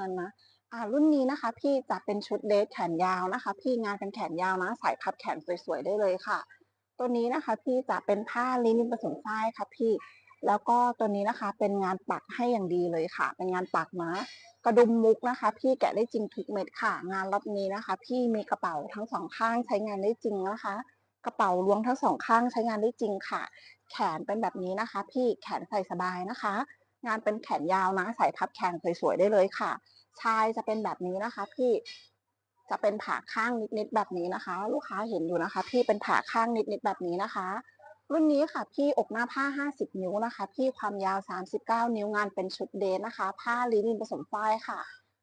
นั้นนะอ่ารุ่นนี้นะคะ พี่จะเป็นชุดเดทแขนยาวนะคะ พี่งานเป็นแขนยาวนะใส่พับแขนสวยๆได้เลยค่ะ ตัวนี้นะคะ พี่จะเป็นผ้าลินินผสมฝ้ายค่ะพี่แล้วก็ตัวนี้นะคะเป็นงานปักให้อย่างดีเลยค่ะ เป็นงานปักนะกระดุมมุกนะคะ พี่แกะได้จริงทุกเม็ดค่ะ งานรอบนี้นะคะ พี่มีกระเป๋าทั้งสองข้างใช้งานได้จริงนะคะ กระเป๋าล้วงทั้งสองข้างใช้งานได้จริงค่ะ แขนเป็นแบบนี้นะคะ พี่แขนใส่สบายนะคะ งานเป็นแขนยาวนะใส่พับแขนสวยๆได้เลยค่ะ ชายจะเป็นแบบนี้นะคะ พี่จะเป็นผ่าข้างนิดๆแบบนี้นะคะ ลูกค้าเห็นอยู่นะคะ พี่เป็นผ่าข้างนิดๆแบบนี้นะคะ รุ่นนี้ค่ะ พี่อกหน้าผ้า 50 นิ้วนะคะ พี่ความยาว 39 นิ้วงานเป็นชุดเดทนะคะ ผ้าลินินผสมฝ้ายค่ะ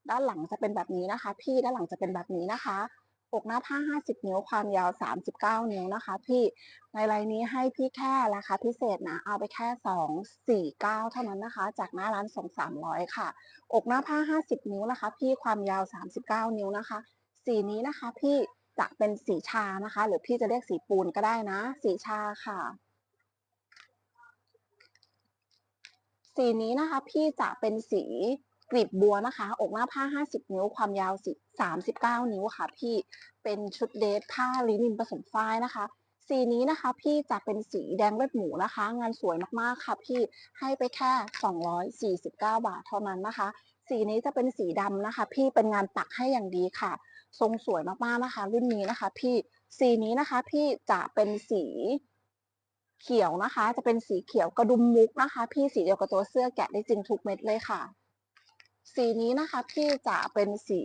ด้านหลังจะเป็นแบบนี้นะคะ พี่ด้านหลังจะเป็นแบบนี้นะคะ อกหน้าผ้า 50 นิ้วความยาว 39 นิ้วนะคะ พี่ในรายนี้ให้พี่แค่ราคาพิเศษนะ เอาไปแค่ 249 เท่านั้นนะคะ จากหน้าร้านส่ง300 ค่ะ อกหน้าผ้า 50 นิ้วนะคะ พี่ความยาว 39 นิ้วนะคะ สีนี้นะคะ พี่จะเป็นสีชานะคะ หรือพี่จะเรียกสีปูนก็ได้นะ สีชาค่ะ สีนี้นะคะ พี่จะเป็นสี กลีบบัวนะคะ อกหน้าผ้า 50 นิ้ว ความยาวสิ39 นิ้วค่ะ พี่ เป็นชุดเดทผ้าลินินผสมฝ้ายนะคะ สีนี้นะคะ พี่จะเป็นสีแดงเลือดหมูนะคะ งานสวยมากๆค่ะ พี่ ให้ไปแค่ 249 บาทเท่านั้นนะคะ สีนี้จะเป็นสีดำนะคะ พี่ เป็นงานปักให้อย่างดีค่ะ ทรงสวยมากๆนะคะ รุ่นนี้นะคะ พี่ สีนี้นะคะ พี่จะเป็นสีเขียวนะคะ จะเป็นสีเขียวกระดุมมุกนะคะ พี่สีเดียวกับตัวเสื้อแกะได้จริงทุกเม็ดเลยค่ะ สีนี้นะคะพี่จะเป็นสี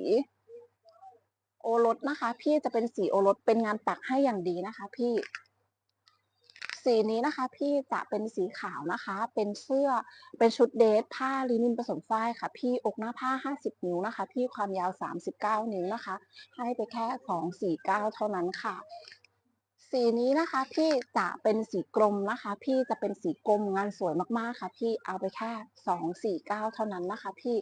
โอรสนะคะ พี่จะเป็นสีโอรสเป็นงานปักให้อย่างดีนะคะ พี่ สีนี้นะคะ พี่จะเป็นสีขาวนะคะ เป็นเสื้อเป็นชุดเดทผ้าลินินผสมฝ้ายค่ะ พี่อกหน้าผ้า50นิ้วนะคะ พี่ความยาว39นิ้วนะคะ ให้ไปแค่249เท่านั้นค่ะ สีนี้นะคะพี่จะเป็นสีกรมนะคะ พี่จะเป็นสีกรมงานสวยมากๆค่ะ พี่เอาไปแค่สองสี่เก้าเท่านั้นนะคะ พี่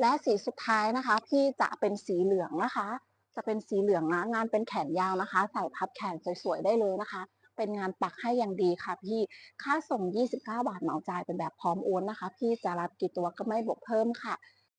และสีสุดท้ายนะคะ พี่จะเป็นสีเหลืองนะคะ จะเป็นสีเหลืองนะงานเป็นแขนยาวนะคะ ใส่พับแขนสวยๆได้เลยนะคะ เป็นงานปักให้อย่างดีค่ะ พี่ค่าส่ง 29 บาทเหมาจ่ายเป็นแบบพร้อมโอนนะคะ พี่จะรับกี่ตัวก็ไม่บวกเพิ่มค่ะ